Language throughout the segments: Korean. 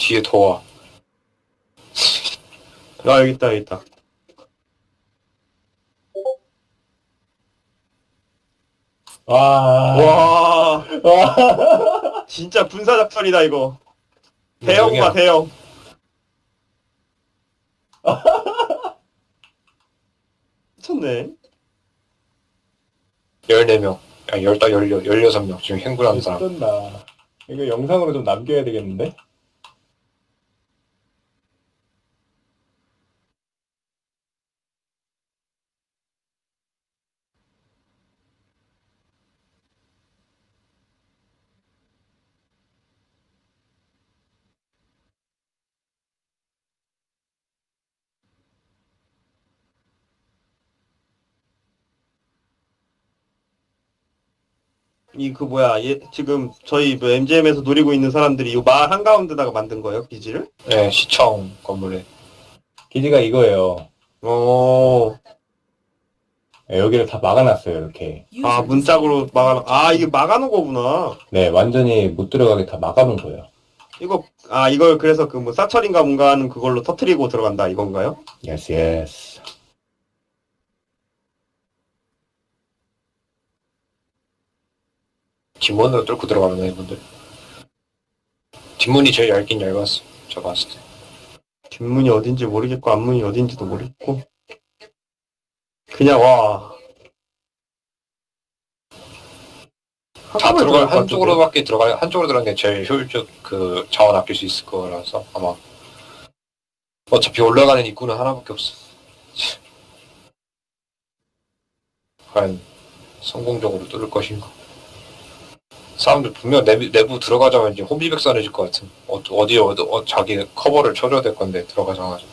뒤에 더 와. 아 여기 있다 여기 있다. 와. 와 와. 진짜 군사 작전이다 이거. 뭐 대형 봐 대형. 미쳤네. 14명. 아, 15, 16, 16명. 지금 행군하는 사람. 미쳤나. 이거 영상으로 좀 남겨야 되겠는데? 이 그 뭐야 얘 지금 저희 뭐 MGM에서 노리고 있는 사람들이 이 마을 한 가운데다가 만든 거예요 기지를? 네, 시청 건물에. 기지가 이거예요. 오. 네, 여기를 다 막아놨어요, 이렇게. 아 문짝으로 막아. 아 이게 막아놓은 거구나. 네, 완전히 못 들어가게 다 막아놓은 거예요. 이거 아 이걸 그래서 그 뭐 사철인가 뭔가 하는 그걸로 터트리고 들어간다 이건가요? 예스, 예스. 뒷문으로 뚫고 들어가는 이분들. 뒷문이 제일 얇긴 얇았어. 저 봤을 때. 뒷문이 어딘지 모르겠고 앞문이 어딘지도 모르겠고 그냥 와. 다 들어갈. 한쪽으로밖에 들어가 한쪽으로 들어가는 게 제일 효율적 그 자원 아낄 수 있을 거라서 아마 어차피 올라가는 입구는 하나밖에 없어. 과연 성공적으로 뚫을 것인가? 사람들 분명 내부, 내부 들어가자마자 이제 혼비백산해질 것 같은. 어, 어디에 어디 어, 자기 커버를 쳐줘야 될 건데 들어가자마자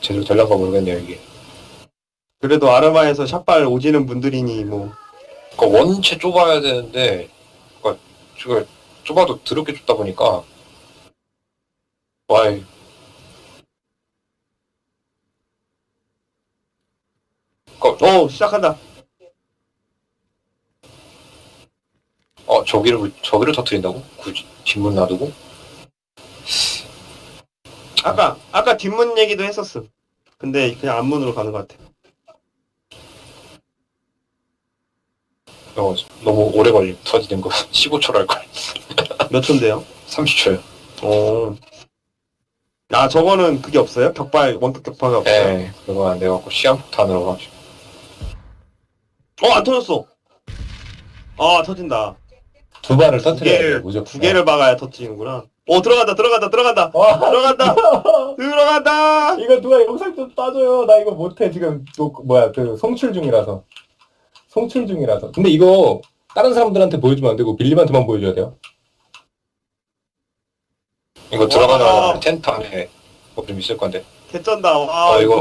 제대로 될란가 모르겠네요 이게. 그래도 아르마에서 샷발 오지는 분들이니 뭐 그러니까 원체 좁아야 되는데, 그러니까 지금 좁아도 더럽게 좁다 보니까, 와이, 어 시작한다. 어 저기를 저기를 터트린다고? 굳이 뒷문 놔두고? 아까 아까 뒷문 얘기도 했었어. 근데 그냥 앞문으로 가는 것 같아. 어, 너무 오래 걸림 터지는 거 15초로 할 걸. 몇 초인데요? 30초요. 어. 아 저거는 그게 없어요? 격발 원격 격파가 없어요? 네, 그거 안 돼갖고 시한폭탄으로 가지고. 어안 터졌어. 아 터진다. 두 발을 두 터트려야 개를 무조건. 두 개를 막아야 터지는구나. 어 들어간다 들어간다 들어간다 와, 들어간다 들어간다. 이거 누가 영상 좀 따줘요. 나 이거 못해, 지금. 또, 뭐야, 그, 송출 중이라서. 송출 중이라서. 근데 이거, 다른 사람들한테 보여주면 안 되고, 빌림한테만 보여줘야 돼요. 이거 와. 들어가자마자 텐트 안에 뭐좀 있을 건데. 개쩐다. 와 어, 이거